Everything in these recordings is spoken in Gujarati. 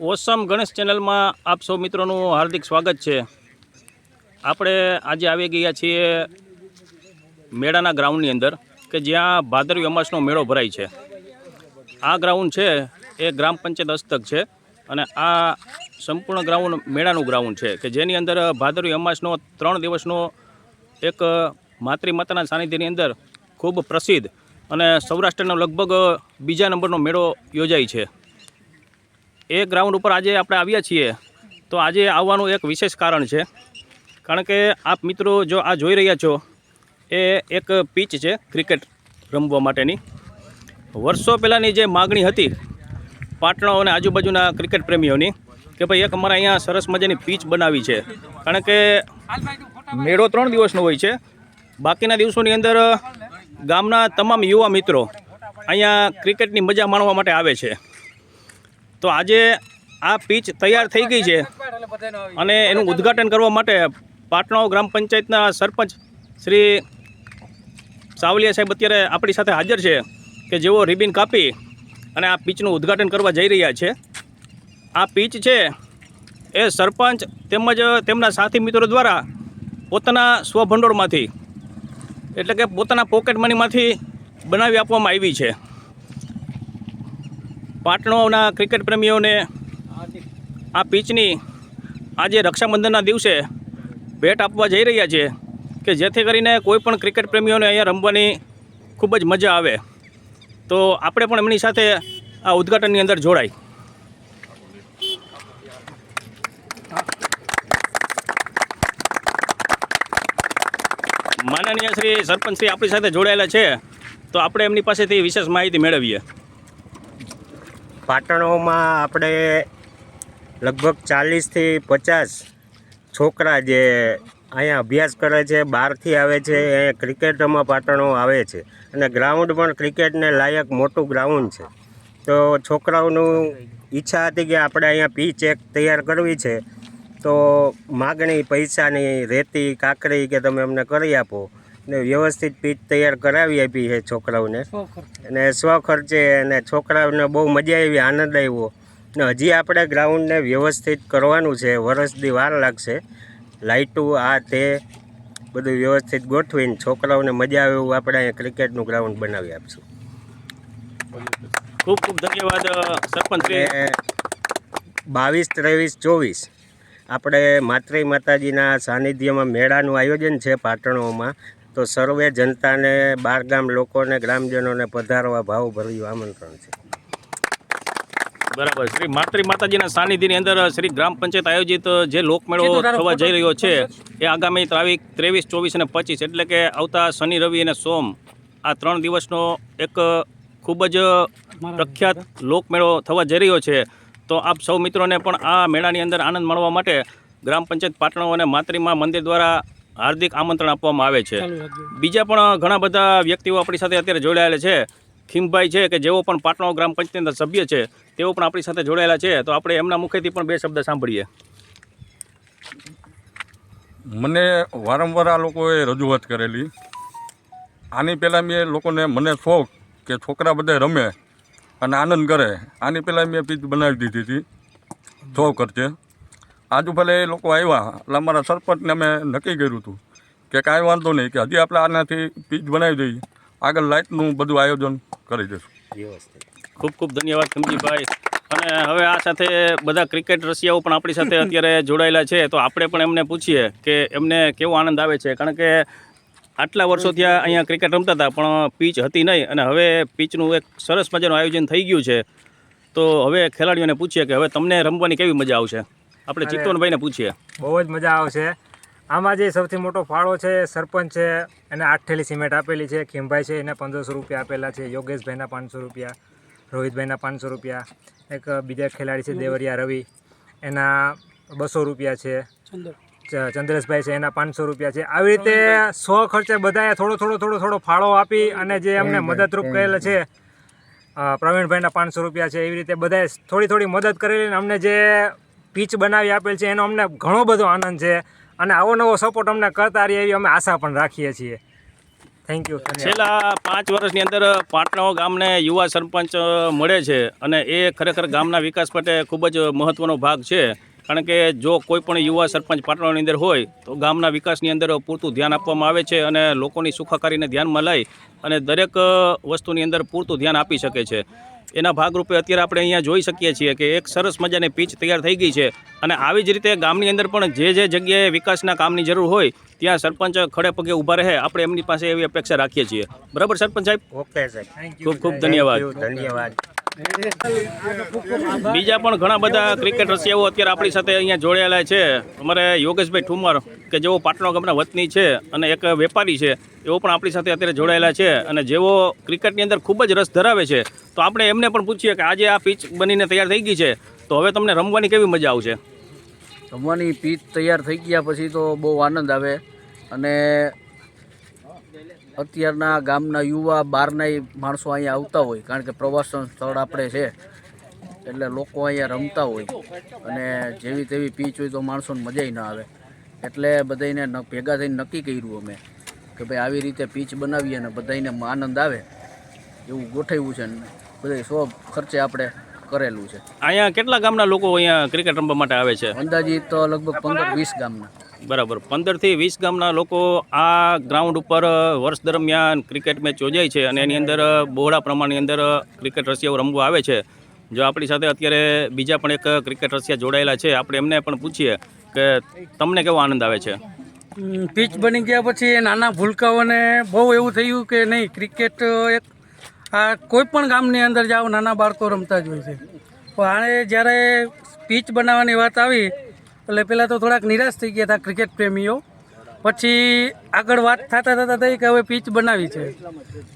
ઓસમ ગણેશ ચેનલમાં આપ સૌ મિત્રોનું હાર્દિક સ્વાગત છે. આપણે આજે આવી ગયા છીએ મેળાના ગ્રાઉન્ડની અંદર કે જ્યાં ભાદરવી અમાસનો મેળો ભરાય છે. આ ગ્રાઉન્ડ છે, એ ગ્રામ પંચાયત હસ્તક છે અને આ સંપૂર્ણ ગ્રાઉન્ડ મેળાનું ગ્રાઉન્ડ છે કે જેની અંદર ભાદરવી અમાસનો ત્રણ દિવસનો એક માતૃ માતાના સાનિધ્યની અંદર ખૂબ પ્રસિદ્ધ અને સૌરાષ્ટ્રનો લગભગ બીજા નંબરનો મેળો યોજાય છે. એ ગ્રાઉન્ડ ઉપર આજે આપણે આવ્યા છીએ. તો આજે આવવાનું એક વિશેષ કારણ છે. કારણ કે આપ મિત્રો જો આ જોઈ રહ્યા છો, એ એક પીચ છે ક્રિકેટ રમવા માટેની. વર્ષો પહેલાંની જે માગણી હતી પાટણો અને આજુબાજુના ક્રિકેટ પ્રેમીઓની, કે ભાઈ એક અમારે અહીંયા સરસ મજાની પીચ બનાવી છે. કારણ કે મેળો ત્રણ દિવસનો હોય છે. બાકીના દિવસોની અંદર ગામના તમામ યુવા મિત્રો અહીંયા ક્રિકેટની મજા માણવા માટે આવે છે. તો આજે આ પીચ તૈયાર થઈ ગઈ છે અને એનું ઉદ્ઘાટન કરવા માટે પાટણો ગ્રામ પંચાયતના સરપંચ શ્રી સાવલિયા સાહેબ અત્યારે આપણી સાથે હાજર છે કે જેઓ રિબિન કાપી અને આ પીચનું ઉદ્ઘાટન કરવા જઈ રહ્યા છે. આ પીચ છે એ સરપંચ તેમજ તેમના સાથી મિત્રો દ્વારા પોતાના સ્વભંડોળમાંથી એટલે કે પોતાના પોકેટ મનીમાંથી બનાવી આપવામાં આવી છે. પાટણોના ક્રિકેટ પ્રેમીઓને આ પીચની આજે રક્ષાબંધનના દિવસે ભેટ આપવા જઈ રહ્યા છે કે જેથી કરીને કોઈ પણ ક્રિકેટ પ્રેમીઓને અહીંયા રમવાની ખૂબ જ મજા આવે. તો આપણે પણ એમની સાથે આ ઉદ્ઘાટનની અંદર જોડાય માનનીય શ્રી સરપંચ શ્રી આપણી સાથે જોડાયેલા છે. તો આપણે એમની પાસેથી વિશેષ માહિતી મેળવીએ. પાટણોમાં આપણે લગભગ ચાલીસથી પચાસ છોકરા જે અહીંયા અભ્યાસ કરે છે, બહારથી આવે છે, અહીંયા ક્રિકેટમાં પાટણો આવે છે. અને ગ્રાઉન્ડ પણ ક્રિકેટને લાયક મોટું ગ્રાઉન્ડ છે. તો છોકરાઓનું ઈચ્છા હતી કે આપણે અહીંયા પીચ એક તૈયાર કરવી છે. તો માગણી પૈસાની રેતી કાકરી કે તમે અમને કરી આપો. ને વ્યવસ્થિત પીચ તૈયાર કરાવી આપી છે છોકરાઓને. અને સ્વખર્ચે અને છોકરાઓને બહુ મજા આવી આનંદ આવ્યો. ને હજી આપણે ગ્રાઉન્ડને વ્યવસ્થિત કરવાનું છે વરસથી વાર લાગશે. લાઇટું આ તે બધું વ્યવસ્થિત ગોઠવીને છોકરાઓને મજા આવે એવું આપણે અહીંયા ક્રિકેટનું ગ્રાઉન્ડ બનાવી આપશું. ખૂબ ખૂબ ધન્યવાદ સરપંચ. બાવીસ ત્રેવીસ ચોવીસ આપણે માત્રી માતાજીના સાનિધ્યમાં મેળાનું આયોજન છે પાટણોમાં. તો સર્વે જનતાને બારગામ લોકોને ગ્રામજનોને પધારવા ભાવભર્યું આમંત્રણ છે. બરાબર. શ્રી માતૃ માતાજીના સાનિધ્યની અંદર શ્રી ગ્રામ પંચાયત આયોજિત જે લોકમેળો થવા જઈ રહ્યો છે એ આગામી તારીખ ત્રેવીસ ચોવીસ અને પચીસ એટલે કે આવતા શનિ રવિ અને સોમ આ ત્રણ દિવસનો એક ખૂબ જ પ્રખ્યાત લોકમેળો થવા જઈ રહ્યો છે. તો આપ સૌ મિત્રોને પણ આ મેળાની અંદર આનંદ માણવા માટે ગ્રામ પંચાયત પાટણો અને માતૃમા મંદિર દ્વારા હાર્દિક આમંત્રણ આપવામાં આવે છે. બીજા પણ ઘણા બધા વ્યક્તિઓ આપણી સાથે અત્યારે જોડાયેલા છે. ખીમભાઈ છે કે જેઓ પણ પાટણો ગ્રામ પંચાયતના સભ્ય છે તેઓ પણ આપણી સાથે જોડાયેલા છે. તો આપણે એમના મુખેથી પણ બે શબ્દ સાંભળીએ. મને વારંવાર આ લોકોએ રજૂઆત કરેલી. આની પહેલાં મેં લોકોને મને શોખ કે છોકરા બધા રમે અને આનંદ કરે. આની પહેલાં મેં પીચ બનાવી દીધી હતી. શોખ ખર્ચે આજુ ભલે એ લોકો આવ્યા, એટલે અમારા સરપંચને અમે નક્કી કર્યું હતું કે કાંઈ વાંધો નહીં, કે હજી આપણે આનાથી પીચ બનાવી દઈએ. આગળ લાઇટનું બધું આયોજન કરી દઈશું. ખૂબ ખૂબ ધન્યવાદ સમજીભાઈ અને હવે આ સાથે બધા ક્રિકેટ રસિયાઓ પણ આપણી સાથે અત્યારે જોડાયેલા છે, તો આપણે પણ એમને પૂછીએ કે એમને કેવો આનંદ આવે છે, કારણ કે આટલા વર્ષો ત્યાં અહીંયા ક્રિકેટ રમતા હતા, પણ પીચ હતી નહીં. અને હવે પીચનું એક સરસ મજાનું આયોજન થઈ ગયું છે. તો હવે ખેલાડીઓને પૂછીએ કે હવે તમને રમવાની કેવી મજા આવશે? આપણે ચિત્તવનભાઈને પૂછીએ. બહુ જ મજા આવશે. આમાં જે સૌથી મોટો ફાળો છે સરપંચ છે એને આઠ થેલી સિમેન્ટ આપેલી છે ખીમભાઈ છે એને પંદરસો રૂપિયા આપેલા છે યોગેશભાઈના પાંચસો રૂપિયા રોહિતભાઈના પાંચસો રૂપિયા એક બીજા ખેલાડી છે દેવરિયા રવિ એના બસો રૂપિયા છે ચંદ્રેશભાઈ છે એના પાંચસો રૂપિયા છે. આવી રીતે સો ખર્ચે બધાએ થોડો થોડો થોડો થોડો ફાળો આપી અને જે અમને મદદરૂપ કરેલ છે પ્રવીણભાઈના પાંચસો રૂપિયા છે એવી રીતે બધાએ થોડી થોડી મદદ કરેલી અને અમને જે પીચ બનાવી આપેલ છે, એનો અમને ઘણો બધો આનંદ છે અને આવો નવો સપોર્ટ અમને કરતા રહીએ એવી અમે આશા પણ રાખીએ છીએ. થેન્ક યુ છેલ્લા પાંચ વર્ષની અંદર પાટણાઓ ગામને યુવા સરપંચ મળે છે અને એ ખરેખર ગામના વિકાસ માટે ખૂબ જ મહત્ત્વનો ભાગ છે. કારણ કે જો કોઈ પણ યુવા સરપંચ પાટણાની અંદર હોય, તો ગામના વિકાસની અંદર પૂરતું ધ્યાન આપવામાં આવે છે અને લોકોની સુખાકારીને ધ્યાનમાં લઈ અને દરેક વસ્તુની અંદર પૂરતું ધ્યાન આપી શકે છે. એના ભાગરૂપે અત્યારે આપણે અહીંયા જોઈ શકીએ છીએ કે એક સરસ મજાની પીચ તૈયાર થઈ ગઈ છે. અને આવી જ રીતે ગામની અંદર પણ જે જે જગ્યાએ વિકાસના કામની જરૂર હોય ત્યાં સરપંચ ખડે પગે ઊભા રહે. આપણે એમની પાસે એવી અપેક્ષા રાખીએ છીએ. બરાબર સરપંચ સાહેબ? ઓકે સાહેબ ખૂબ ખૂબ ધન્યવાદ. ધન્યવાદ. બીજા પણ ઘણા બધા ક્રિકેટ રસિયાઓ અત્યારે આપણી સાથે અહીંયા જોડાયેલા છે. અમારે યોગેશભાઈ ઠુમર, કે જેઓ પાટણો ગામના વતની છે અને એક વેપારી છે, એઓ પણ આપણી સાથે અત્યારે જોડાયેલા છે અને જેઓ ક્રિકેટની અંદર ખૂબ જ રસ ધરાવે છે. તો આપણે એમને પણ પૂછીએ કે આજે આ પીચ બનીને તૈયાર થઈ ગઈ છે. તો હવે તમને રમવાની કેવી મજા આવશે? રમવાની પીચ તૈયાર થઈ ગયા પછી તો બહુ આનંદ આવે અને અત્યારના ગામના યુવા બહારનાય માણસો અહીંયા આવતા હોય કારણ કે પ્રવાસન સ્થળ આપણે છે એટલે લોકો અહીંયા રમતા હોય. અને જેવી તેવી પીચ હોય તો માણસોને મજાય ના આવે. એટલે બધાને ભેગા થઈને નક્કી કર્યું અમે કે ભાઈ આવી રીતે પીચ બનાવીએ અને બધાને આનંદ આવે એવું ગોઠવ્યું છે ને બધા સો ખર્ચે આપણે કરેલું છે. અહીંયા કેટલા ગામના લોકો અહીંયા ક્રિકેટ રમવા માટે આવે છે? અંદાજિત તો લગભગ પંદર વીસ ગામના. બરાબર. પંદરથી વીસ ગામના લોકો આ ગ્રાઉન્ડ ઉપર વર્ષ દરમિયાન ક્રિકેટ મેચ યોજાય છે અને એની અંદર બહોળા પ્રમાણની અંદર ક્રિકેટ રસિયાઓ રમવા આવે છે. જો આપણી સાથે અત્યારે બીજા પણ એક ક્રિકેટ રસિયા જોડાયેલા છે, આપણે એમને પણ પૂછીએ કે તમને કેવો આનંદ આવે છે? પીચ બની ગયા પછી એ નાના ભૂલકાઓને બહુ એવું થયું કે નહીં, ક્રિકેટ એક આ કોઈ પણ ગામની અંદર જાઓ, નાના બાળકો રમતા જ હોય છે. પણ આણે જ્યારે પીચ બનાવવાની વાત આવી એટલે પહેલાં તો થોડાક નિરાશ થઈ ગયા હતા ક્રિકેટ પ્રેમીઓ. પછી આગળ વાત થતાં થતાં થઈ કે હવે પીચ બનાવી છે.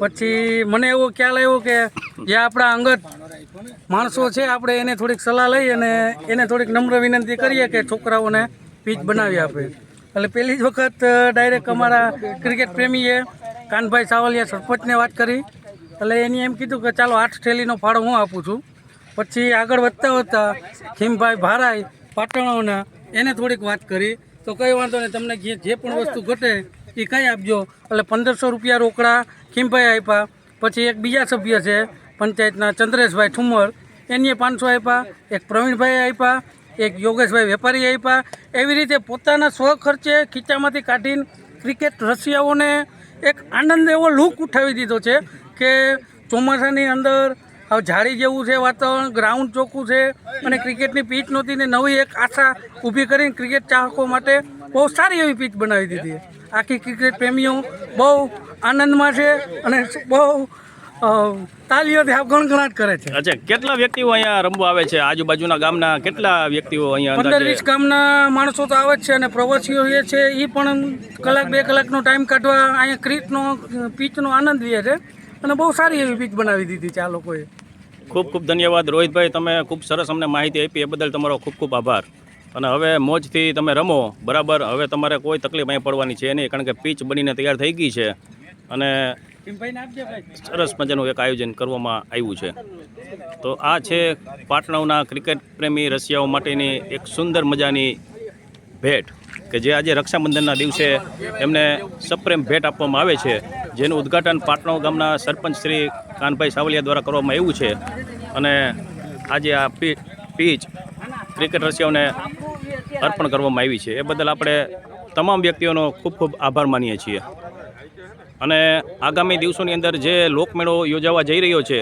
પછી મને એવો ખ્યાલ આવ્યો કે જે આપણા અંગત માણસો છે, આપણે એને થોડીક સલાહ લઈ અને એને થોડીક નમ્ર વિનંતી કરીએ કે છોકરાઓને પીચ બનાવી આપે. એટલે પહેલી જ વખત ડાયરેક્ટ અમારા ક્રિકેટ પ્રેમીએ કાનભાઈ સાવલિયા સરપંચને વાત કરી. એટલે એની એમ કીધું કે ચાલો આઠ થેલીનો ફાળો હું આપું છું. પછી આગળ વધતા વધતા ખીમભાઈ ભારાઈ, પાટણોના એને થોડીક વાત કરી. તો કંઈ વાંધો નહીં, તમને જે જે પણ વસ્તુ ઘટે એ કંઈ આપજો. એટલે પંદરસો રૂપિયા રોકડા ખીમભાઈ આપ્યા. પછી એક બીજા સભ્ય છે, પંચાયતના ચંદ્રેશભાઈ ઠુમર. એને પાંચસો આપ્યા, એક પ્રવીણભાઈ આપ્યા, એક યોગેશભાઈ વેપારી આપ્યા. એવી રીતે પોતાના સ્વખર્ચે ખીચામાંથી કાઢીને ક્રિકેટ રસિયાઓને એક આનંદ એવો લુક ઉઠાવી દીધો છે કે ચોમાસાની અંદર હવે ઝાડી જેવું છે વાતાવરણ ગ્રાઉન્ડ ચોખ્ખું છે અને ક્રિકેટની પીચ નહોતી ને નવી એક આશા ઊભી કરીને ક્રિકેટ ચાહકો માટે બહુ સારી એવી પીચ બનાવી દીધી. આખી ક્રિકેટ પ્રેમીઓ બહુ આનંદમાં છે અને બહુ તાલીઓથી ગણગણાટ કરે છે. અચ્છા કેટલા વ્યક્તિઓ અહીંયા રમવા આવે છે? આજુબાજુના ગામના કેટલા વ્યક્તિઓ અહીંયા પંદર વીસ ગામના માણસો તો આવે જ છે અને પ્રવાસીઓ જે છે એ પણ કલાક બે કલાકનો ટાઈમ કાઢવા અહીંયા ક્રિકેટનો પીચનો આનંદ લે છે. અને બહુ સારી એવી પીચ બનાવી દીધી છે આ લોકોએ. ખૂબ ખૂબ ધન્યવાદ. રોહિતભાઈ, તમે ખૂબ સરસ અમને માહિતી આપી. એ બદલ તમારો ખૂબ ખૂબ આભાર. અને હવે મોજથી તમે રમો. બરાબર? હવે તમારે કોઈ તકલીફ અહીં પડવાની છે નહીં, કારણ કે પીચ બનીને તૈયાર થઈ ગઈ છે. અને સરસ મજાનું એક આયોજન કરવામાં આવ્યું છે. તો આ છે પાટણવના ક્રિકેટ પ્રેમી રશિયાઓ માટેની એક સુંદર મજાની ભેટ કે જે આજે રક્ષાબંધનના દિવસે એમને સપ્રેમ ભેટ આપવામાં આવે છે. જેનું ઉદ્ઘાટન પાટણો ગામના સરપંચ શ્રી કાનભાઈ સાવલિયા દ્વારા કરવામાં આવ્યું છે. અને આજે આ પીચ ક્રિકેટ રશિયાઓને અર્પણ કરવામાં આવી છે. એ બદલ આપણે તમામ વ્યક્તિઓનો ખૂબ ખૂબ આભાર માનીએ છીએ. અને આગામી દિવસોની અંદર જે લોકમેળો યોજાવા જઈ રહ્યો છે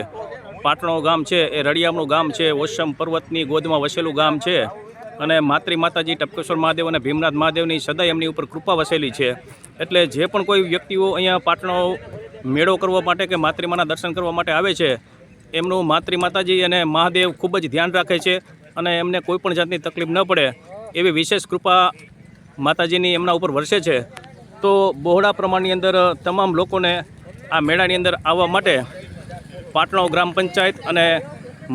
પાટણો ગામ છે, એ રળિયામણું ગામ છે, ઓશમ પર્વતની ગોદમાં વસેલું ગામ છે અને માતૃ માતાજી ટપકેશ્વર મહાદેવ અને ભીમનાથ મહાદેવની સદાય એમની ઉપર કૃપા વસેલી છે. એટલે જે પણ કોઈ વ્યક્તિઓ અહીંયા પાટણો મેળો કરવા માટે કે માતૃમાના દર્શન કરવા માટે આવે છે, એમનું માતૃ માતાજી અને મહાદેવ ખૂબ જ ધ્યાન રાખે છે અને એમને કોઈ પણ જાતની તકલીફ ન પડે, એવી વિશેષ કૃપા માતાજીની એમના ઉપર વરસે છે. તો બહોળા પ્રમાણની અંદર તમામ લોકોને આ મેળાની અંદર આવવા માટે પાટણો ગ્રામ પંચાયત અને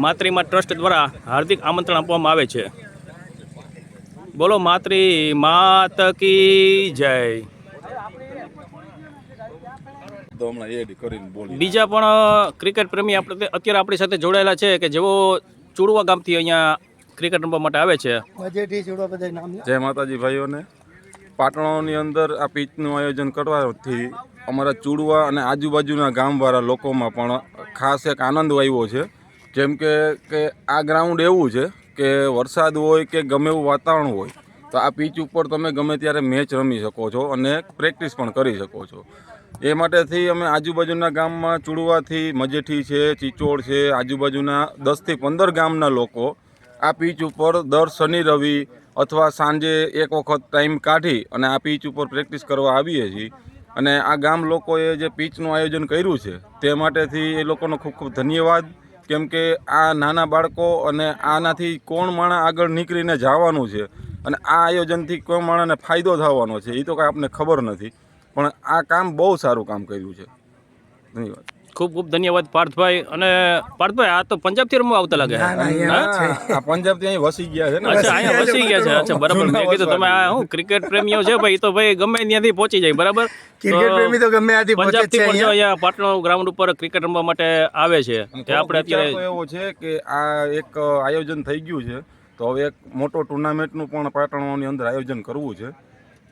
માતૃમા ટ્રસ્ટ દ્વારા હાર્દિક આમંત્રણ આપવામાં આવે છે. બોલો માતૃ માત કી જય. તો હમણાં એડ કરીને બોલી. બીજા પણ ક્રિકેટ પ્રેમી આપણે અત્યારે આપણી સાથે જોડાયેલા છે કે જેઓ ચુડવા ગામથી અહીંયા ક્રિકેટ રમવા માટે આવે છે. જય માતાજી ભાઈઓને. પાટણોની અંદર આ પીચનું આયોજન કરવાથી અમારા ચૂડવા અને આજુબાજુના ગામવાળા લોકોમાં પણ ખાસ એક આનંદ આવ્યો છે. જેમ કે કે આ ગ્રાઉન્ડ એવું છે કે વરસાદ હોય કે ગમે એવું વાતાવરણ હોય, તો આ પીચ ઉપર તમે ગમે ત્યારે મેચ રમી શકો છો અને પ્રેક્ટિસ પણ કરી શકો છો. એ માટેથી અમે આજુબાજુના ગામમાં ચૂડવાથી મજેઠી છે, ચિચોડ છે, આજુબાજુના દસથી પંદર ગામના લોકો આ પીચ ઉપર દર શનિ, રવિ અથવા સાંજે એક વખત ટાઈમ કાઢી અને આ પીચ ઉપર પ્રેક્ટિસ કરવા આવીએ છીએ. અને આ ગામ લોકોએ જે પીચનું આયોજન કર્યું છે, તે માટેથી એ લોકોનો ખૂબ ખૂબ ધન્યવાદ. કેમ કે આ નાના બાળકો અને આનાથી કોણ માણસ આગળ નીકળીને જવાનું છે અને આ આયોજનથી કોઈ માણસને ફાયદો થવાનો છે એ તો કાંઈ આપણને ખબર નથી. પણ આ કામ બહુ સારું કામ કર્યું છે. ધન્યવાદ. ખૂબ ખૂબ ધન્યવાદ પાર્થભાઈ. અને પાર્થભાઈ આ તો પંજાબથી રમવા આવતા લાગે? હા? પંજાબથી અહીં વસી ગયા છે અચ્છા અહીંયા વસી ગયા છે. અચ્છા બરાબર. મેં કીધું તમે આ હું ક્રિકેટ પ્રેમીઓ છે ભાઈ? તો ભાઈ ગમે ત્યાંથી પહોંચી જાય બરાબર? ક્રિકેટ પ્રેમી તો ગમે ત્યાંથી પહોંચે છે અહીંયા. અહીંયા ગ્રાઉન્ડ ઉપર ક્રિકેટ રમવા માટે આવે છે. તે આપણે અત્યારે એવો છે કે આ એક આયોજન થઈ ગયું છે. તો હવે એક મોટો ટુર્નામેન્ટનું પણ પાટણોની અંદર આયોજન કરવું છે.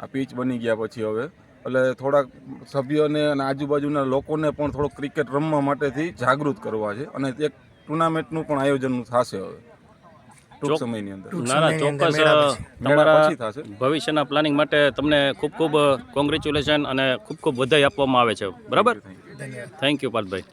આ પીચ બની ગયા પછી હવે. એટલે થોડાક સભ્યોને અને આજુબાજુના લોકોને પણ થોડો ક્રિકેટ રમવા માટેથી જાગૃત કરવા છે. અને એક ટુર્નામેન્ટનું પણ આયોજન થશે હવે. ટૂંક સમયની અંદર. ના ના ચોક્કસ તમારા ભવિષ્યના પ્લાનિંગ માટે તમને ખૂબ ખૂબ કોંગ્રેચ્યુલેશન અને ખૂબ ખૂબ વધાઈ આપવામાં આવે છે. બરાબર? Thank you Parthbhai